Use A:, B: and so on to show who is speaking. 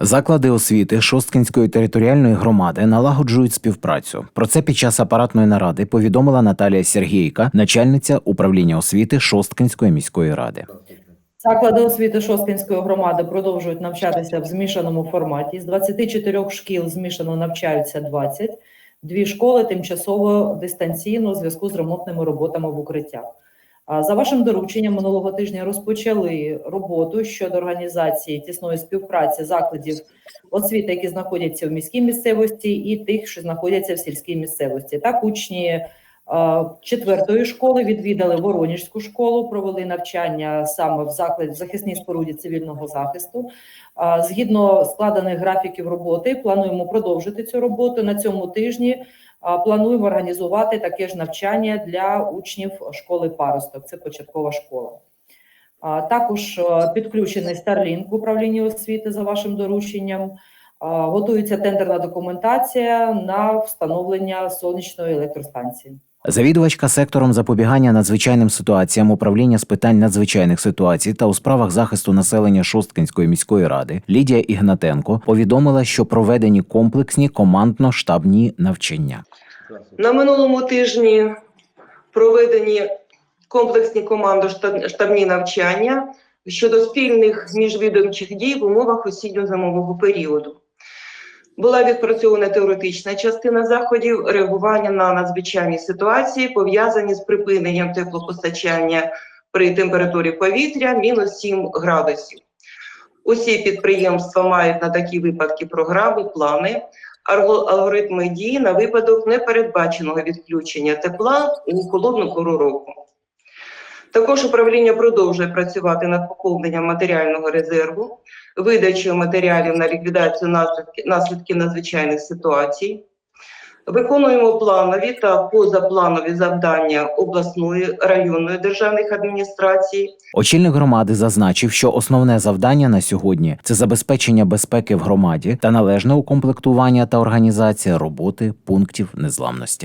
A: Заклади освіти Шосткинської територіальної громади налагоджують співпрацю. Про це під час апаратної наради повідомила Наталія Сергійка, начальниця управління освіти Шосткинської міської ради.
B: Заклади освіти Шосткинської громади продовжують навчатися в змішаному форматі. З 24 шкіл змішано навчаються 20, дві школи тимчасово дистанційно у зв'язку з ремонтними роботами в укриттях. За вашим дорученням минулого тижня розпочали роботу щодо організації тісної співпраці закладів освіти, які знаходяться в міській місцевості, і тих, що знаходяться в сільській місцевості. Так, учні е, четвертої школи відвідали Воронежську школу, провели навчання саме в закладі в захисній споруді цивільного захисту. Згідно складених графіків роботи, плануємо продовжити цю роботу на цьому тижні. Плануємо організувати таке ж навчання для учнів школи Паросток. Це початкова школа. Також підключений Starlink в управлінні освіти за вашим дорученням. Готується тендерна документація на встановлення сонячної електростанції.
A: Завідувачка сектором запобігання надзвичайним ситуаціям управління з питань надзвичайних ситуацій та у справах захисту населення Шосткинської міської ради Лідія Ігнатенко повідомила, що проведені комплексні командно-штабні навчання.
C: На минулому тижні проведені комплексні командо-штабні навчання щодо спільних міжвідомчих дій в умовах осінньо-зимового періоду. Була відпрацьована теоретична частина заходів реагування на надзвичайні ситуації, пов'язані з припиненням теплопостачання при температурі повітря мінус 7 градусів. Усі підприємства мають на такі випадки програми, плани, алго- алгоритми дій на випадок непередбаченого відключення тепла у холодну пору року. Також управління продовжує працювати над поповненням матеріального резерву, видачею матеріалів на ліквідацію наслідків надзвичайних ситуацій. Виконуємо планові та позапланові завдання обласної районної державних адміністрацій,
A: Очільник громади зазначив, що основне завдання на сьогодні це забезпечення безпеки в громаді та належне укомплектування та організація роботи пунктів незламності.